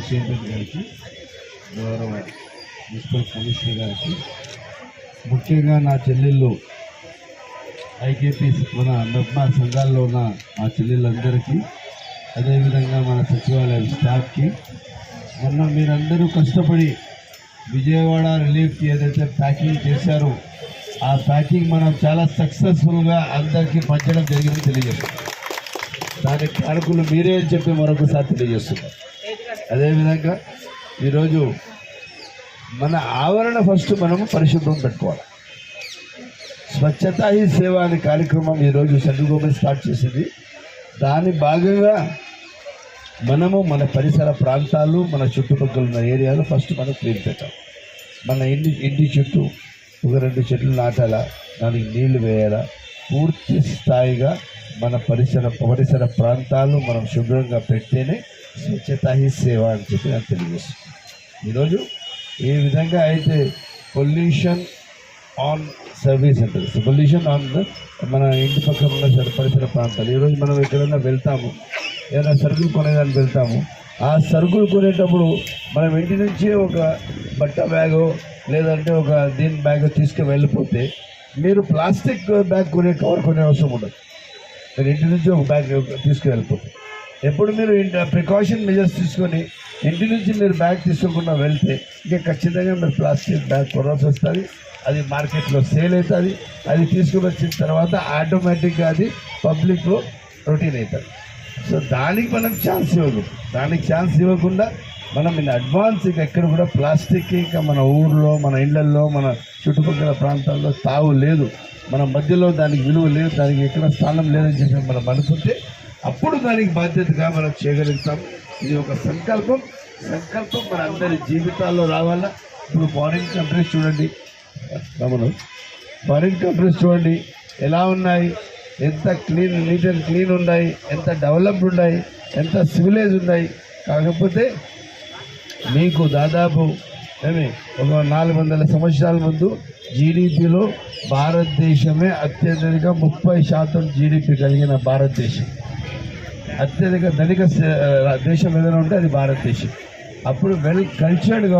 Chairman గారికి గౌరవ municipal commissioner గారికి ముఖ్యంగా నా చెల్లెళ్ళు ఐకేపీ మన నిర్మా సంఘాల్లో ఉన్న మా చెల్లెళ్ళందరికీ అదేవిధంగా మన సచివాలయం స్టాఫ్కి మొన్న మీరందరూ కష్టపడి విజయవాడ రిలీఫ్కి ఏదైతే ప్యాకింగ్ చేశారో ఆ ప్యాకింగ్ మనం చాలా సక్సెస్ఫుల్గా అందరికీ పంచడం జరిగింది తెలియజేస్తాం దానికి కారకులు మీరే అని చెప్పి మరొకసారి తెలియజేస్తున్నారు అదేవిధంగా ఈరోజు మన ఆవరణ ఫస్ట్ మనము పరిశుభ్రం పెట్టుకోవాలి. స్వచ్ఛత హీ సేవ అనే కార్యక్రమం ఈరోజు సెంట్రల్ గవర్నమెంట్ స్టార్ట్ చేసింది. దాని భాగంగా మనము మన పరిసర ప్రాంతాలు మన చుట్టుపక్కల ఉన్న ఏరియాలు ఫస్ట్ మనం క్లీన్ పెట్టాం మన ఇంటి ఇంటి చుట్టూ ఒక రెండు చెట్లు నాటాలా? దానికి నీళ్ళు వేయాలా? పూర్తి స్థాయిగా మన పరిసర పరిసర ప్రాంతాలు మనం శుభ్రంగా పెడితేనే స్వచ్ఛత హీ సేవ అని చెప్పి నాకు తెలియజేస్తుంది. ఈరోజు ఏ విధంగా అయితే పొల్యూషన్ ఆన్ సర్వీస్ అంటారు పొల్యూషన్ ఆన్ మన ఇంటి పక్కన ఉన్న పరిసర ప్రాంతాలు. ఈరోజు మనం ఎక్కడైనా వెళ్తాము ఏదైనా సరుకులు కొనేదానికి వెళ్తాము ఆ సరుకులు కొనేటప్పుడు మనం ఇంటి నుంచి ఒక బట్ట బ్యాగో లేదంటే ఒక దీని బ్యాగ్ తీసుకు వెళ్ళిపోతే మీరు ప్లాస్టిక్ బ్యాగ్ కొనే కవర్ కొనే అవసరం ఉండదు. మీరు ఇంటి నుంచి ఒక బ్యాగ్ తీసుకు వెళ్ళిపోతే. ఎప్పుడు మీరు ప్రికాషన్ మెజర్స్ తీసుకొని ఇంటి నుంచి మీరు బ్యాగ్ తీసుకోకుండా వెళ్తే ఇంకా ఖచ్చితంగా మీరు ప్లాస్టిక్ బ్యాగ్ కొనాల్సి వస్తుంది. అది మార్కెట్లో సేల్ అవుతుంది. అది తీసుకుని వచ్చిన తర్వాత ఆటోమేటిక్గా అది పబ్లిక్లో రొటీన్ అవుతుంది. సో దానికి మనం ఛాన్స్ ఇవ్వదు. దానికి ఛాన్స్ ఇవ్వకుండా మనం ఇన్ అడ్వాన్స్ ఇంకా ఎక్కడ కూడా ప్లాస్టిక్ ఇంకా మన ఊర్లో మన ఇళ్ళల్లో మన చుట్టుపక్కల ప్రాంతాల్లో తావు లేదు. మన మధ్యలో దానికి విలువ లేదు. దానికి ఎక్కడ స్థానం లేదని చెప్పి మనం అనుకుంటే అప్పుడు దానికి బాధ్యతగా మనం చేయగలుగుతాం. ఇది ఒక సంకల్పం. సంకల్పం మన అందరి జీవితాల్లో రావాలా? ఇప్పుడు ఫారిన్ కంట్రీస్ చూడండి. రమణ ఫారిన్ కంట్రీస్ చూడండి. ఎలా ఉన్నాయి? ఎంత క్లీన్ నీట్ అండ్ క్లీన్ ఉన్నాయి? ఎంత డెవలప్డ్ ఉన్నాయి? ఎంత సివిలైజ్ ఉన్నాయి? కాకపోతే మీకు దాదాపు ఏమి? ఒక నాలుగు వందల సంవత్సరాల ముందు జీడిపిలో భారతదేశమే అత్యధిక ముప్పై శాతం జీడిపి కలిగిన భారతదేశం. అత్యధిక ధనిక దేశం ఏదైనా ఉంటే అది భారతదేశం. అప్పుడు వెల్ కల్చర్డ్గా